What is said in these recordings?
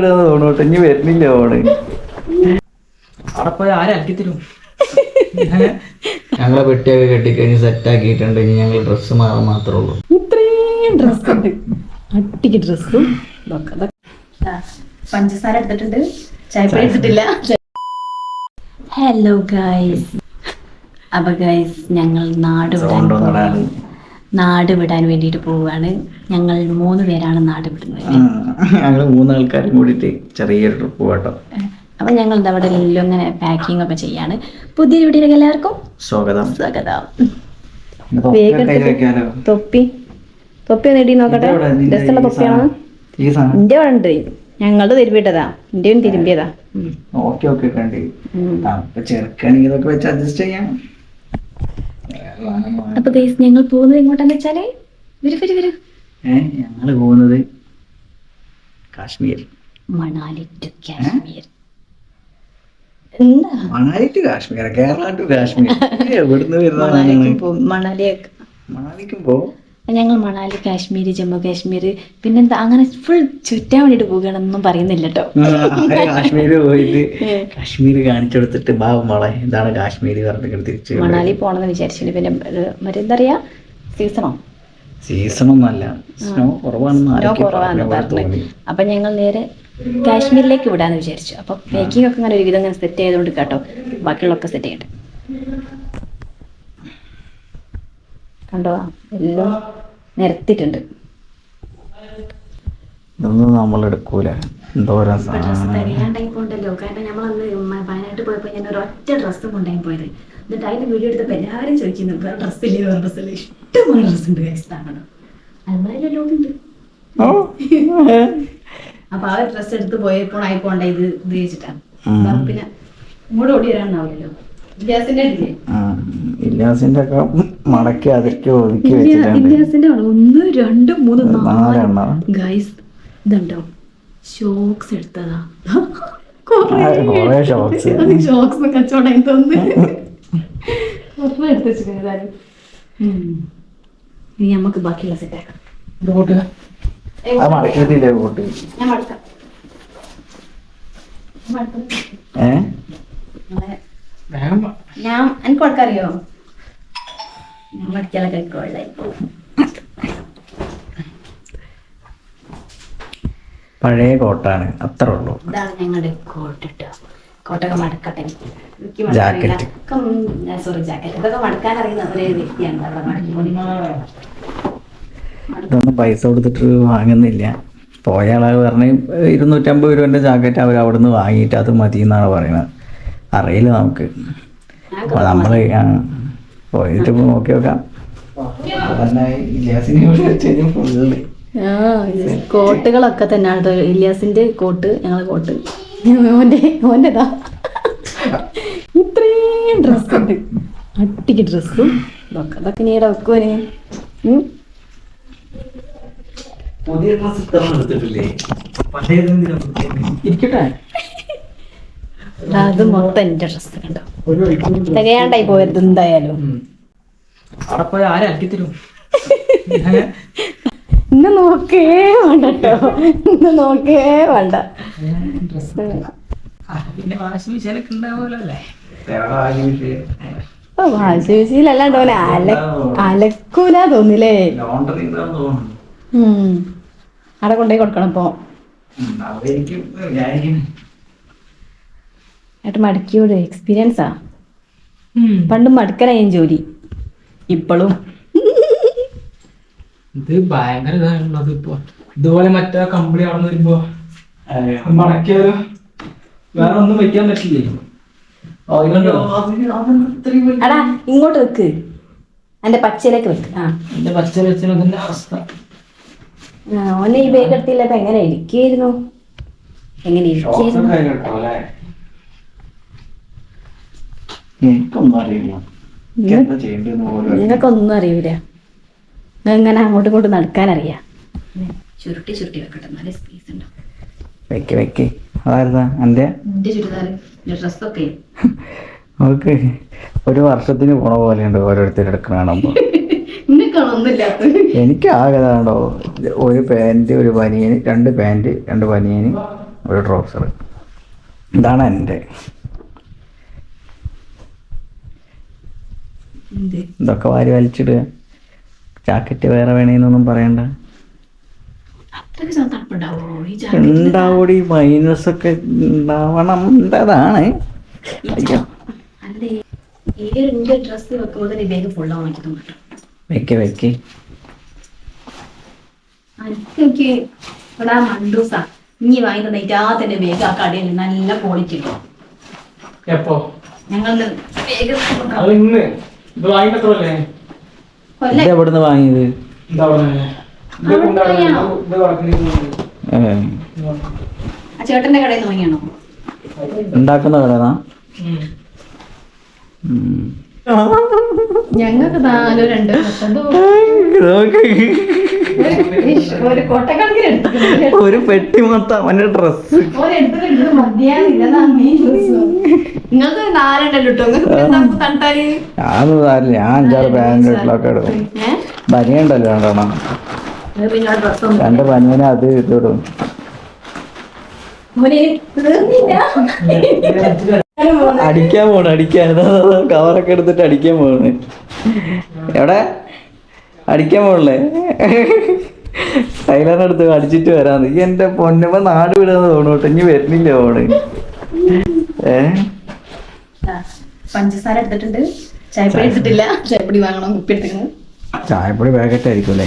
വിടുന്ന തോന്നോട്ടെ ഇനി വരുന്നില്ല ഓണ് അവിടെ പോയി ആരും അലക്കി തരും ഞങ്ങളെ പെട്ടിയൊക്കെ കെട്ടിക്കഴിഞ്ഞ് സെറ്റ് ആക്കിയിട്ടുണ്ട്. ഇനി ഞങ്ങൾ ഡ്രസ്സ് മാറാൻ മാത്രമേ ഉള്ളൂ. ഇത്രയും ഡ്രസ് ഉണ്ട്. അട്ടിക്ക് ഡ്രസ്സും പഞ്ചസാര എടുത്തിട്ടുണ്ട്. ചായപ്പൊടി എടുത്തിട്ടില്ല. ഹലോ ഗായ്സ് അപ്പൊ ഗായ്സ് ഞങ്ങൾ നാട് വിടാൻ നാട് വിടാൻ വേണ്ടിട്ട് പോവുകയാണ്. ഞങ്ങൾ മൂന്ന് പേരാണ് നാട് വിടുന്നത്. ഞങ്ങൾ മൂന്ന് ആൾക്കാരും കൂടിയിട്ട് ചെറിയൊരു ട്രിപ്പ് പോകട്ടോ അപ്പൊ ഞങ്ങൾ അവിടെ എല്ലാം ഇങ്ങനെ പാക്കിംഗ് ഒക്കെ ചെയ്യാണ്. പുതിയ വീട്ടിലേക്ക് എല്ലാവർക്കും? സ്വാഗതം. സ്വാഗതം. തൊപ്പി തൊപ്പി. ഒന്ന് ഇടി നോക്കട്ടെ. തൊപ്പിയാണ്? അവിടെ ഉണ്ട്. ഞങ്ങളുടെ തിരുമ്പിട്ടതാ എന്റെയും തിരുമ്പിയതാ. ഓക്കെ ഓക്കെ ചെറുക്കാണെങ്കിൽ ഇതൊക്കെ വെച്ച് അഡ്ജസ്റ്റ് ചെയ്യാം. അപ്പൊ ഗൈസ് ഞങ്ങൾ പോകുന്നത് എങ്ങോട്ടാന്ന് വെച്ചാൽ? വരൂ വരൂ വരൂ. ഞങ്ങൾ ഞങ്ങൾ പോകുന്നത് Kashmir. Manali to Kashmir. Manali to Kashmir Kerala to Kashmir. എവിടുന്ന് പോകും. മണാലിയൊക്കെ. മണാലിക്കും പോ ഞങ്ങൾ മണാലി കാശ്മീർ ജമ്മു കാശ്മീർ പിന്നെന്താ അങ്ങനെ ഫുൾ ചുറ്റാൻ വേണ്ടിട്ട് പോകണമെന്നൊന്നും പറയുന്നില്ല കേട്ടോ കാശ്മീർ പോയിട്ട് കാശ്മീർ കാണിച്ചു കൊടുത്തിട്ട് ബാബു മോളെ ഇതാണ് കാശ്മീർ പറഞ്ഞിട്ട് തിരിച്ചു മണാലി പോണെന്ന് വിചാരിച്ചിട്ട് പിന്നെ മറ്റെന്താ പറയാ സീസണോ? സീസണൊന്നല്ല സ്നോ കുറവാണെന്ന് അപ്പൊ ഞങ്ങൾ നേരെ കാശ്മീരിലേക്ക് വിടാന്ന് വിചാരിച്ചു. അപ്പൊ പാക്കിംഗ് ഒക്കെ അങ്ങനെ ഒരുവിധം അങ്ങനെ സെറ്റ് ചെയ്തുകൊണ്ട് കേട്ടോ. ബാക്കിയുള്ളൊക്കെ സെറ്റ് ചെയ്യട്ടെ. കണ്ടോ? എല്ലാം നിരത്തിയിട്ടുണ്ട്. ഇതൊന്നും നമ്മൾ എടുക്കൂല. എന്തോരം കാരണം വയനാട്ടിൽ പോയപ്പോൾ ഞാൻ ഒരു ഒറ്റ ഡ്രസ്സ് കൊണ്ടായി പോയത്. എന്നിട്ട് അതിന് വീഡിയോ എടുത്തപ്പോൾ എല്ലാവരും ചോദിക്കുന്നു വേറെ ഡ്രസ്സില്ലേ വേറെ ഡ്രസ്സില്ലേ ഇഷ്ടംപോലെ ഡ്രസ്സ് ഉണ്ട് കഴിച്ചതാണോ അതുപോലെ ഉണ്ട്. ഓ. അപ്പൊ ആ ഡ്രസ്സ് എടുത്ത് പോയപ്പോൾ ഇത് പിന്നെ ഇങ്ങോട്ട് ഓടി വരാനാവില്ലല്ലോ ഇല്ലാസിന്റെ മടക്കി അതിർത്തി ഒതുക്കി വെച്ചിട്ടുണ്ട്. ഇല്യാസിന്റെ ആണ്? ഒന്ന് രണ്ട് മൂന്ന് നാല്. നാലെണ്ണം. ഗൈസ് ഇതുണ്ടോ? ഷോക്സ് എടുത്തതാ. ആ, കുറേ shocks. ഷോക്സ് കച്ചവടം തോന്നുന്നു. എടുത്ത് വെച്ചിട്ടുണ്ട് ഇനി നമുക്ക് ബാക്കിയുള്ള മടക്കിയിട്ടില്ലേ ബോട്ട് ഞാൻ മടക്കാം. മടക്കാം. ഏ? നമ്മളെ വേഗം വാ. ഞാൻ എനിക്ക് കൊടുക്കറിയോ പഴയ കോട്ടാണ് അത്ര ഉള്ളൂ. ഇതാണ് ഞങ്ങളുടെ കോട്ട് ഇട്ടോ കോട്ടൊക്കെ മടക്കട്ടെ. ജാക്കറ്റ്. Jacket. Sorry jacket. ഇതൊക്കെ മടക്കാൻ അറിയുന്ന ഒരു വ്യക്തിയാണ്. അവിടെ മടക്കി ഇതൊന്നും പൈസ കൊടുത്തിട്ട് വാങ്ങുന്നില്ല. പോയ ആളുകൾ പറഞ്ഞു ഇരുന്നൂറ്റമ്പത് രൂപന്റെ ജാക്കറ്റ് അവർ അവിടുന്ന് വാങ്ങിയിട്ട് അത് മതി എന്നാണ് പറയുന്നത് അറിയില്ല നമുക്ക്. നമ്മൾ നമ്മൾ പോയിട്ട് നോക്കി നോക്കാം. കോട്ടുകളൊക്കെ തന്നെയാണ് ഇലിയാസിന്റെ ഇല്യാസിന്റെ കോട്ട് ഞങ്ങളെ കോട്ട്. ഓന്റെ ഓന്റെതാ ഇത്രയും ഡ്രസ് ഉണ്ട്. അട്ടിക്ക് ഡ്രസ്സും ഇതൊക്കെ. ഇതൊക്കെ നീ വെക്കുവന് പുതിയ ഡ്രസ് ഇത്ര എടുത്തിട്ടില്ലേ? ഇരിക്കട്ടെ. അത് മൊത്തം എന്റെ ഡ്രസ് കണ്ടോ? തികയാണ്ടായി പോയത് എന്തായാലും. അവിടെ പോയി തരും? ഇന്ന് നോക്കേ വേണ്ട കേട്ടോ ഇന്ന് നോക്കേ വേണ്ട. പിന്നെ വാഷിംഗ് മെഷീനൊക്കെ ഉണ്ടാവുമല്ലോ അല അലക്കൂല തോന്നില്ലേ. അവിടെ കൊണ്ടുപോയി കൊടുക്കണം ഇപ്പൊ. ഏട്ട് മടക്കിയോട് എക്സ്പീരിയൻസാ പണ്ട് മടുക്കലായി ജോലി. ഇപ്പോഴും ഇത് ഭയങ്കര ഇതാണുള്ളത് ഇപ്പൊ. ഇതുപോലെ മറ്റേ കമ്പിളി അവിടെ വരുമ്പോ മടക്കിയാലോ? വേറെ ഒന്നും വെക്കാൻ പറ്റില്ലേ? എടാ ഇങ്ങോട്ട് വെക്ക്. എന്റെ പച്ചയിലേക്ക് വെക്ക്. ആ. എന്റെ പച്ച വെച്ചതിന്റെ അവസ്ഥ. ഓനെ ഈ ബേഗ് എടുത്തില്ല അപ്പൊ എങ്ങനെ ഇരിക്കായിരുന്നു? എങ്ങനെ ഇരിക്കായിരുന്നു? എനിക്കൊന്നും അറിയില്ല. എന്താ ചെയ്യേണ്ടതെന്ന് പോലും അറിയില്ല. നിങ്ങൾക്കൊന്നും അറിയൂല. നിങ്ങൾ ഇങ്ങനെ അങ്ങോട്ടും ഇങ്ങോട്ടും നടക്കാനറിയാം? ചുരുട്ടി ചുരുട്ടി വെക്കട്ടെ. നല്ല സ്പേസ് ഉണ്ടോ? വെക്ക് വെക്ക്. അതായിരുന്നാ എന്റെ എന്റെ ചുരിദാറ് ഡ്രസ്സൊക്കെ നമുക്ക് ഒരു വർഷത്തിന് പോണ പോലെയുണ്ട് ഓരോരുത്തർ എടുക്കണ കാണുമ്പോൾ നിങ്ങൾക്കാണോ ഒന്നുമില്ലാത്ത എനിക്ക് ആകെ ഒരു പാന്റ് ഒരു ബനിയന് രണ്ട് പാന്റ് രണ്ട് ബനിയന് ഒരു ട്രൗസർ ഇതാണ് എന്റെ ഇതൊക്കെ വാരി വലിച്ചിടുക. ജാക്കറ്റ് വേറെ വേണേന്നൊന്നും പറയണ്ട. ഉണ്ടാവോടി മൈനസ് ഒക്കെ ഉണ്ടാവണം എന്റേതാണ് അയ്യോ. വെക്ക് വെക്ക്. എനിക്ക് ഇവിടെ ആ മണ്ടൂസ ഇനി വാങ്ങി തന്നെ ഇറ്റാ തന്നെ ബാഗ് ആ കടയിൽ നല്ല ക്വാളിറ്റി ഉണ്ടോ. എപ്പോ? ഞങ്ങൾ ഇത് വാങ്ങിട്ട് എത്ര അല്ലേ ഇത് എവിടുന്ന് വാങ്ങിയത്? ചേട്ടന്റെ കടയിൽ നിന്ന് വാങ്ങിയാണോ? ഉണ്ടാക്കുന്ന കടന്നാ ഞങ്ങൾക്ക് നാലോ രണ്ടോ ഒരു പെട്ടി മൊത്തം അവന്റെ ഡ്രസ് നിങ്ങൾക്ക് സാരില്ല ഞാൻ അഞ്ചാറ് പാന്റിലൊക്കെ ഏഹ് പനിയുണ്ടല്ലോ രണ്ടെണ്ണം. രണ്ട് പനിവിനെ അത് ഇതിടും. അടിക്കാൻ പോണ അടിക്കാൻ. കവറൊക്കെ എടുത്തിട്ട് അടിക്കാൻ പോണ്. എവിടെ? അടിക്കാൻ പോണല്ലേ? ടൈലറിന്റെ അടുത്ത് അടിച്ചിട്ട് വരാന്ന്. ഈ എന്റെ പൊന്നമ്മ നാട് വിടാന്ന് തോന്നു കേട്ടോ. ഇനി വരുന്നില്ല അവിടെ ഏ? പഞ്ചസാര എടുത്തിട്ടുണ്ട്. ചായപ്പൊടി എടുത്തിട്ടില്ല. ചായപ്പൊടി വാങ്ങണം കുപ്പി എടുത്തിട്ടുണ്ട് ചായപ്പൊടി പാക്കറ്റ് ആയിരിക്കും അല്ലേ?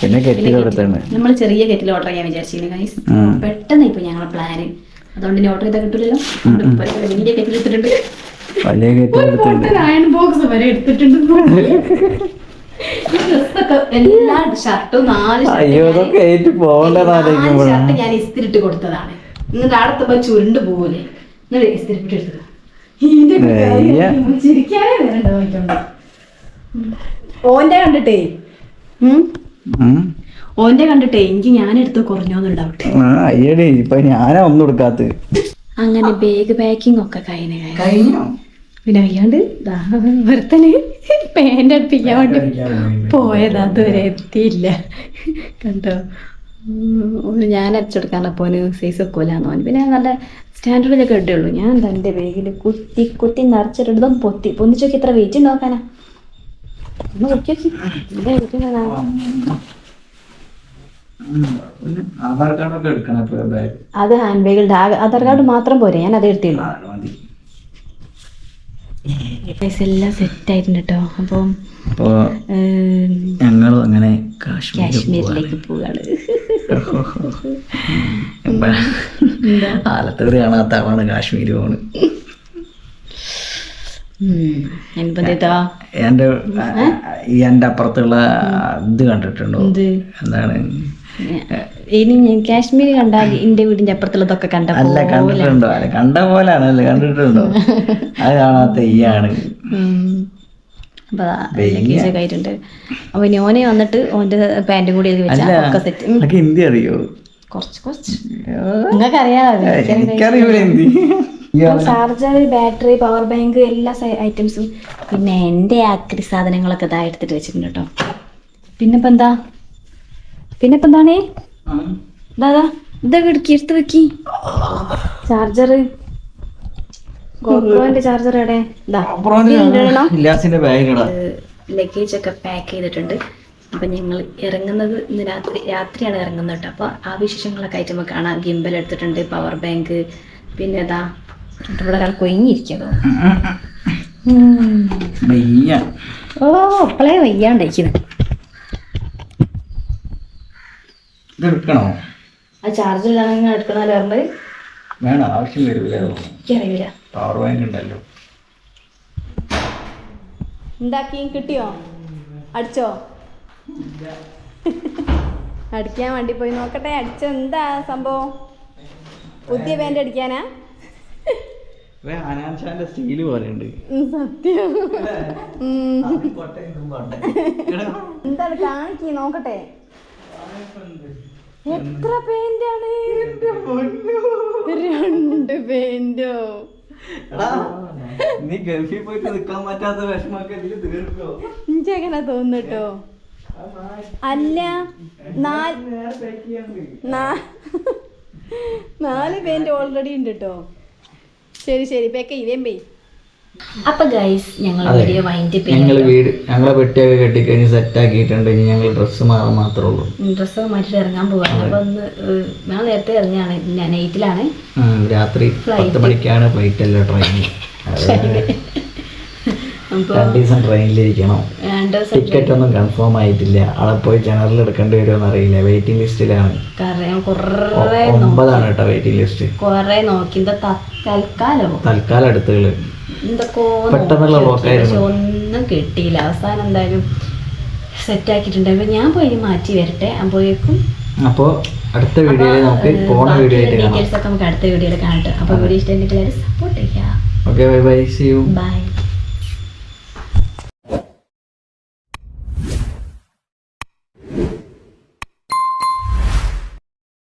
പിന്നെ കെറ്റിൽ എടുത്താണ് നമ്മൾ ചെറിയ കെറ്റിൽ ഓർഡർ ചെയ്യാൻ വിചാരിച്ചിരുന്നു ഗൈസ് പെട്ടെന്ന് ഇപ്പൊ ഞങ്ങളെ പ്ലാന് അതുകൊണ്ട് ഇനി ഓർഡർ ചെയ്താൽ കിട്ടില്ലല്ലോ വലിയ കെറ്റിൽ എടുത്തിട്ടുണ്ട്. വലിയ കെറ്റിൽ എടുത്തുണ്ട് അയൺ ബോക്സ് വരെ എടുത്തിട്ടുണ്ട്. എല്ലാ ഷർട്ടും നാല് അയ്യോ ഇതൊക്കെ ഏറ്റു പോകണ്ടെന്ന് ഷർട്ട് ഞാൻ ഇസ്തിരിട്ട് കൊടുത്തതാണ്. എന്നിട്ട് അടുത്തപ്പോ ചുരുണ്ട് പോകൂലേ എന്നിട്ട് ഇസ്തിരിപ്പിട്ട് എടുത്തത്. ചിരിക്കാനേ നോക്കിയോണ്ട് ഓന്റെ കണ്ടിട്ടേ. ഓന്റെ കണ്ടിട്ടേ എനിക്ക് ഞാൻ എടുത്ത് കുറഞ്ഞോന്ന് ഡൗട്ട് ആ അയ്യടി ഇപ്പൊ ഞാനാ ഒന്നും എടുക്കാത്ത അങ്ങനെ ബാഗ് പാക്കിംഗ് ഒക്കെ കഴിഞ്ഞ. കഴിഞ്ഞോ? പിന്നെ അയ്യാണ്ട് വെറുത്തൽ പാന്റ് അടുപ്പിക്കാൻ വേണ്ടി പോയത് അതുവരെ എത്തിയില്ല. കണ്ടോ? ഞാൻ അടിച്ചെടുക്കാൻ അപ്പോന് സൈസ് വെക്കൂലെന്ന് പറഞ്ഞു. പിന്നെ നല്ല സ്റ്റാൻഡേർഡിലൊക്കെ ഇടുള്ളൂ ഞാൻ തന്റെ എന്റെ ബാഗിൽ കുത്തി കുത്തി നിറച്ചിട്ടും പൊത്തി. പൊന്നിച്ചൊക്കെ ഇത്ര വെയിറ്റ് ഉണ്ടാക്കാനാ ഒന്ന് നോക്കി? ആധാർ കാർഡൊക്കെ എടുക്കണം അത് ഹാൻഡ് ബാഗിൽ ആധാർ കാർഡ് മാത്രം പോരെ. ഞാൻ അത് എടുത്തില്ല. മതി. പൈസ എല്ലാം സെറ്റ് ആയിട്ടുണ്ട് കേട്ടോ അപ്പം ഞങ്ങൾ അങ്ങനെ കാശ്മീരിലേക്ക് പോവാണ്. ആലത്തൂർ കാണാത്ത ആളാണ് കാശ്മീർ പോണ് എന്റെ എന്റെ അപ്പുറത്തുള്ള ഇത് കണ്ടിട്ടുണ്ടോ? എന്താണ്? ഇനി ഞാൻ കാശ്മീർ കണ്ടാൽ എന്റെ വീടിന്റെ അപ്പുറത്തുള്ളതൊക്കെ കണ്ട അല്ല കണ്ടിട്ടുണ്ടോ? അല്ല കണ്ട പോലാണല്ലേ കണ്ടിട്ടുണ്ടോ? അത് കാണാത്ത ഈയാണ് ആയിട്ടുണ്ട് അപ്പൊ ഓനെ വന്നിട്ട് ഓന്റെ പാന്റും കൂടി വെച്ചാൽ ഹിന്ദി അറിയോ? കുറച്ച് കുറച്ച്. നിങ്ങൾക്ക് അറിയാമോ എനിക്കറിയൂല Hindi. Charger battery power bank എല്ലാ ഐറ്റംസും. പിന്നെ എന്റെ ആക്രി സാധനങ്ങളൊക്കെ ഇതാ എടുത്തിട്ട് വെച്ചിട്ടുണ്ട് കേട്ടോ. പിന്നെ പിന്നെന്താണേ എന്താ പിന്നെ ഇപ്പം എന്താണ് ഇതാ ഇതൊക്കെ എടുക്കി എടുത്ത് വെക്കി. ചാർജർ. ഗോപ്രോന്റെ ചാർജർ എവിടെ? ലഗേജ് ഒക്കെ പാക്ക് ചെയ്തിട്ടുണ്ട്. അപ്പൊ ഞങ്ങൾ ഇറങ്ങുന്നത് ഇന്ന് രാത്രി രാത്രിയാണ് ഇറങ്ങുന്നത് കേട്ടോ. അപ്പോൾ ആ വിശേഷങ്ങളൊക്കെ ആയിട്ട് നമുക്ക് കാണാം. ഗിംബൽ എടുത്തിട്ടുണ്ട് പവർ ബാങ്ക് പിന്നെ എന്നിട്ട് ഇവിടെ ഒരാൾ കൊയിഞ്ഞിരിക്കണോ വയ്യ. ഓ അപ്പളേ വയ്യാണ്ടിരിക്കുന്നത് ഇത് എടുക്കണോ ആ ചാർജർ ഇല്ലാതെ എടുക്കണല്ലോ പറഞ്ഞത്? വേണം? ആവശ്യം വരില്ല? എനിക്കറിയില്ല പവർ ബാങ്ക് ഉണ്ടല്ലോ. എന്താക്കി കിട്ടിയോ? അടിച്ചോ? അടിക്കാൻ വേണ്ടി പോയി നോക്കട്ടെ. അടിച്ചോ എന്താ സംഭവം? പുതിയ പാന്റ് അടിക്കാനാ? അനാൻഷാന്റെ സ്റ്റീൽ പോലെ ഉണ്ട്. ഉം, സത്യം. എന്താണ് കാണിക്കി നോക്കട്ടെ. എത്ര പെയിന്റാണ് രണ്ട് പെയിന്റോ നീ ഗൾഫിൽ പോയിട്ട് നിക്കാൻ പറ്റാത്ത വിഷമൊക്കെ ഇതിൽ തീർക്കോ? എനിക്കങ്ങനെ തോന്നുട്ടോ അല്ല നാല് പേന്റ് ഓൾറെഡി ഉണ്ട് കേട്ടോ ശരി ശരി പേക്ക ഇതേം പേ അപ്പൊ ഗൈസ് ഞങ്ങൾ. വീഡിയോ വൈൻഡ് ഞങ്ങൾ വീട് ഞങ്ങളെ പെട്ടിയൊക്കെ കെട്ടിക്കഴിഞ്ഞ് സെറ്റ് ആക്കിയിട്ടുണ്ട്. ഇനി ഞങ്ങൾ ഡ്രസ്സ് മാറാൻ മാത്രമേ ഉള്ളൂ. ഡ്രസ്സ് മാറ്റിട്ട് ഇറങ്ങാൻ പോവാണ്. അപ്പൊ ഒന്ന് ഞങ്ങൾ നേരത്തെ ഇറങ്ങിയാണ്. നൈറ്റിലാണ് രാത്രി പത്ത് മണിക്കാണ് ഫ്ലൈറ്റ് അല്ല ട്രെയിൻ രണ്ട് ദിവസം ട്രെയിനിലിരിക്കണം ടിക്കറ്റ് ഒന്നും കൺഫേം ആയിട്ടില്ല. അവിടെ പോയി ജനറൽ എടുക്കേണ്ടി വരുമെന്ന് അറിയില്ല. വെയിറ്റിംഗ് ലിസ്റ്റിലാണ് ഒമ്പതാണ് കേട്ടോ വെയിറ്റിംഗ് ലിസ്റ്റ് കൊറേ നോക്കി. തൽക്കാലം തൽക്കാലം അടുത്തുകൾ എന്തൊക്കെ പെട്ടെന്നുള്ള block ആയിരുന്നു. ഒന്നും കിട്ടിയില്ല. അവസാനം എന്തായാലും സെറ്റ് ആക്കിയിട്ടുണ്ട്. അപ്പൊ ഞാൻ പോയി മാറ്റി വരട്ടെ. അപ്പോഴേക്കും അപ്പോൾ അടുത്ത വീഡിയോയിൽ നമുക്ക് പോണ വീഡിയോ ആയിട്ട് കാണാം. ഡീറ്റെയിൽസ് ഒക്കെ നമുക്ക് അടുത്ത വീഡിയോയിൽ കാണട്ടെ അപ്പൊ വീഡിയോ ഇഷ്ടമെങ്കിൽ സപ്പോർട്ട് ചെയ്യാം okay bye bye see you bye